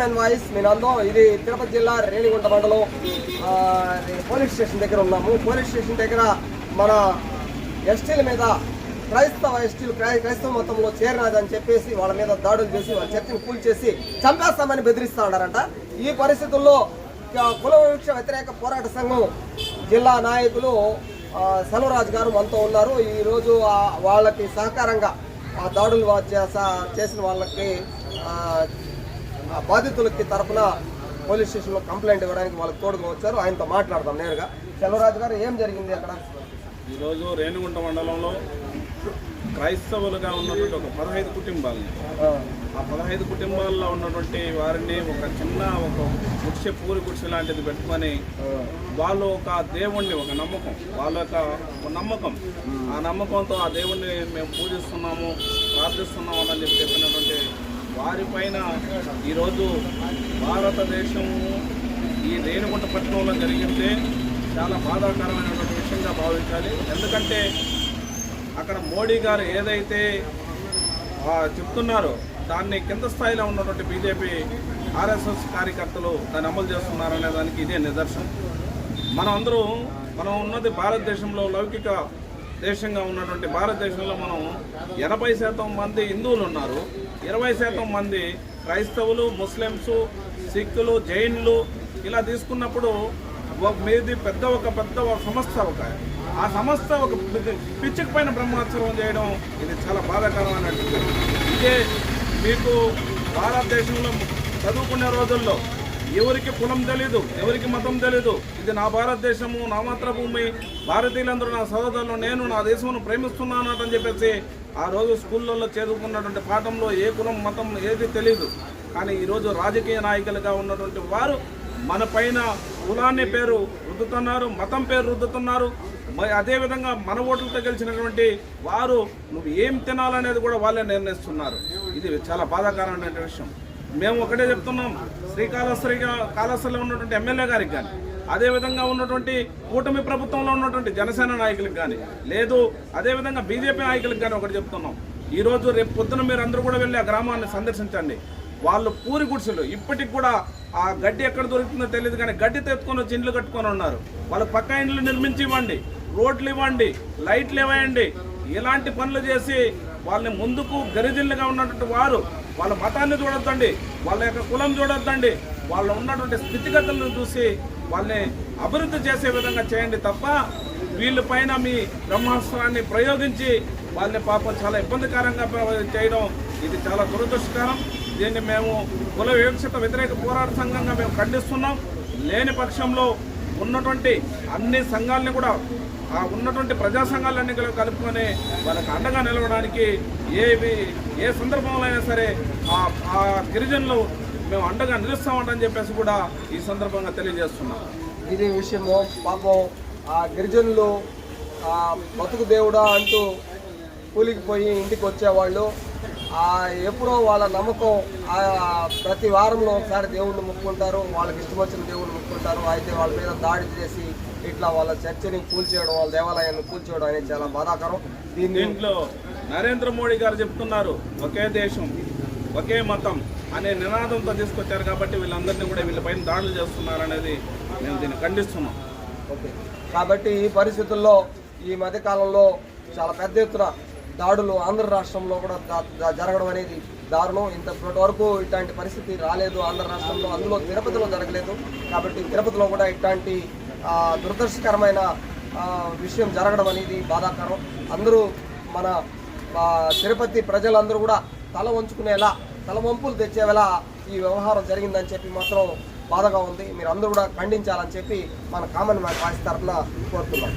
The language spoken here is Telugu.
మ్యాన్ వాయిస్ మీ నందో ఇది తిరుపతి జిల్లా రేణిగుంట మండలం పోలీస్ స్టేషన్ దగ్గర ఉన్నాము. పోలీస్ స్టేషన్ దగ్గర మన ఎస్టీల మీద క్రైస్తవ ఎస్టీలు క్రై- క్రైస్తవ మతంలో చేరినదని చెప్పేసి వాళ్ళ మీద దాడులు చేసి వాళ్ళ చర్చను కూల్చేసి చంపేస్తామని బెదిరిస్తా ఉన్నారంట. ఈ పరిస్థితుల్లో కుల వివక్ష వ్యతిరేక పోరాట సంఘం జిల్లా నాయకులు సెలవరాజు గారు మనతో ఉన్నారు. ఈరోజు వాళ్ళకి సహకారంగా ఆ దాడులు చేసిన వాళ్ళకి బాధితులకి తరపున పోలీస్ స్టేషన్లో కంప్లైంట్ ఇవ్వడానికి వాళ్ళకి తోడుగా వచ్చారు. ఆయనతో మాట్లాడదాం నేరుగా. సెలవరాజు గారు ఏం జరిగింది అక్కడ? ఈరోజు రేణిగుంట మండలంలో క్రైస్తవులుగా ఉన్నటువంటి ఒక పదహైదు కుటుంబాలని ఆ, పదహైదు కుటుంబాల్లో ఉన్నటువంటి వారిని ఒక చిన్న ఒక గుడిసె పూరి గుడిసె లాంటిది పెట్టుకొని వాళ్ళు ఒక దేవుణ్ణి ఒక నమ్మకం. వాళ్ళ యొక్క నమ్మకం. ఆ నమ్మకంతో ఆ దేవుణ్ణి మేము పూజిస్తున్నాము ప్రార్థిస్తున్నాము అని చెప్పి చెప్పినటువంటి వారిపైన ఈరోజు భారతదేశము ఈ రేణుగుంట పట్టణంలో జరిగితే చాలా బాధాకరమైనటువంటి విషయంగా భావించాలి. ఎందుకంటే అక్కడ మోడీ గారు ఏదైతే చెప్తున్నారో దాన్ని కింద స్థాయిలో ఉన్నటువంటి బీజేపీ ఆర్ఎస్ఎస్ కార్యకర్తలు దాన్ని అమలు చేస్తున్నారనే దానికి ఇదే నిదర్శనం. మనం అందరూ మనం ఉన్నది భారతదేశంలో లౌకిక దేశంగా ఉన్నటువంటి భారతదేశంలో మనం ఎనభై శాతం మంది హిందువులు ఉన్నారు. ఇరవై శాతం మంది క్రైస్తవులు ముస్లిమ్స్ సిక్కులు జైన్లు ఇలా తీసుకున్నప్పుడు ఒక మీది పెద్ద ఒక పెద్ద ఒక సంస్థ ఒక ఆ సంస్థ ఒక పిచ్చికి పైన బ్రహ్మోత్సవం చేయడం ఇది చాలా బాధాకరమైనటువంటి ఇదే మీకు భారతదేశంలో చదువుకునే రోజుల్లో ఎవరికి కులం తెలీదు ఎవరికి మతం తెలీదు. ఇది నా భారతదేశము నా మాతృభూమి. భారతీయులందరూ నా సహోదరులు నేను నా దేశమును ప్రేమిస్తున్నాను అని చెప్పేసి ఆ రోజు స్కూళ్ళల్లో చదువుకున్నటువంటి పాఠంలో ఏ కులం మతం ఏది తెలీదు. కానీ ఈరోజు రాజకీయ నాయకులుగా ఉన్నటువంటి వారు మన పైన కులాన్ని పేరు రుద్దుతున్నారు మతం పేరు రుద్దుతున్నారు. మరి అదేవిధంగా మన ఓట్లతో గెలిచినటువంటి వారు నువ్వు ఏం తినాలనేది కూడా వాళ్ళే నిర్ణయిస్తున్నారు. ఇది చాలా బాధాకరమైన విషయం. మేము ఒకటే చెప్తున్నాం శ్రీకాళహస్తి కాళహస్తిలో ఉన్నటువంటి ఎమ్మెల్యే గారికి కానీ అదేవిధంగా ఉన్నటువంటి కూటమి ప్రభుత్వంలో ఉన్నటువంటి జనసేన నాయకులకు కానీ లేదు అదేవిధంగా బీజేపీ నాయకులకు కానీ ఒకటి చెప్తున్నాం. ఈరోజు రేపు పొద్దున మీరు అందరూ కూడా వెళ్ళి ఆ గ్రామాన్ని సందర్శించండి. వాళ్ళు పూరి గుడిసెలు ఇప్పటికి కూడా ఆ గడ్డి ఎక్కడ దొరుకుతుందో తెలియదు కానీ గడ్డి తెచ్చుకొని వచ్చి ఇండ్లు కట్టుకొని ఉన్నారు. వాళ్ళు పక్క ఇండ్లు నిర్మించి ఇవ్వండి రోడ్లు ఇవ్వండి లైట్లు ఇవ్వండి ఇలాంటి పనులు చేసి వాళ్ళని ముందుకు గరిజిల్లుగా ఉన్నటువంటి వారు వాళ్ళ మతాన్ని చూడొద్దండి వాళ్ళ యొక్క కులం చూడొద్దండి వాళ్ళు ఉన్నటువంటి స్థితిగతులను చూసి వాళ్ళని అభివృద్ధి చేసే విధంగా చేయండి తప్ప వీళ్ళ పైన మీ బ్రహ్మాస్త్రాన్ని ప్రయోగించి వాళ్ళని పాపం చాలా ఇబ్బందికరంగా ప్ర- చేయడం ఇది చాలా దురదృష్టకరం. దీన్ని మేము కుల వివక్షత వ్యతిరేక పోరాట సంఘంగా మేము ఖండిస్తున్నాం. లేని పక్షంలో ఉన్నటువంటి అన్ని సంఘాలని కూడా ఆ ఉన్నటువంటి ప్రజా సంఘాలన్నీ కలుపుకొని వాళ్ళకి అండగా నిలవడానికి ఏవి ఏ సందర్భంలో అయినా సరే ఆ ఆ గిరిజనులు మేము అండగా నిలుస్తామంటని చెప్పేసి కూడా ఈ సందర్భంగా తెలియజేస్తున్నాం. ఇది విషయము పాపం ఆ గిరిజనులు ఆ బతుకు దేవుడా అంటూ కూలికి పోయి ఇంటికి వచ్చేవాళ్ళు. ఆ ఎప్పుడో వాళ్ళ నమ్మకం ఆ ప్రతి వారంలో ఒకసారి దేవుణ్ణి ముక్కుంటారు వాళ్ళకి ఇష్టం వచ్చిన దేవుడు ముక్కుంటారు అయితే వాళ్ళ మీద దాడి చేసి ఇట్లా వాళ్ళ చర్చిని కూల్చేయడం వాళ్ళ దేవాలయాన్ని కూల్చేయడం అనేది చాలా బాధాకరం. దీన్ని దీంట్లో నరేంద్ర మోడీ గారు చెప్తున్నారు ఒకే దేశం ఒకే మతం అనే నినాదంతో తీసుకొచ్చారు కాబట్టి వీళ్ళందరినీ కూడా వీళ్ళపైన దాడులు చేస్తున్నారు అనేది మేము దీన్ని ఖండిస్తున్నాం ఓకే. కాబట్టి ఈ పరిస్థితుల్లో ఈ మధ్యకాలంలో చాలా పెద్ద ఎత్తున దాడులు ఆంధ్ర రాష్ట్రంలో కూడా జరగడం అనేది దారుణం. ఇంతటి వరకు ఇట్లాంటి పరిస్థితి రాలేదు ఆంధ్ర రాష్ట్రంలో. అందులో తిరుపతిలో జరగలేదు. కాబట్టి తిరుపతిలో కూడా ఇట్లాంటి దురదృష్టకరమైన విషయం జరగడం అనేది బాధాకరం. అందరూ మన తిరుపతి ప్రజలందరూ కూడా తల వంచుకునేలా తల వంపులు తెచ్చేలా ఈ వ్యవహారం జరిగిందని చెప్పి మాత్రం బాధగా ఉంది. మీరు అందరూ కూడా ఖండించాలని చెప్పి మన కామన్ మ్యాన్ వాయిస్ తరఫున కోరుతున్నాం.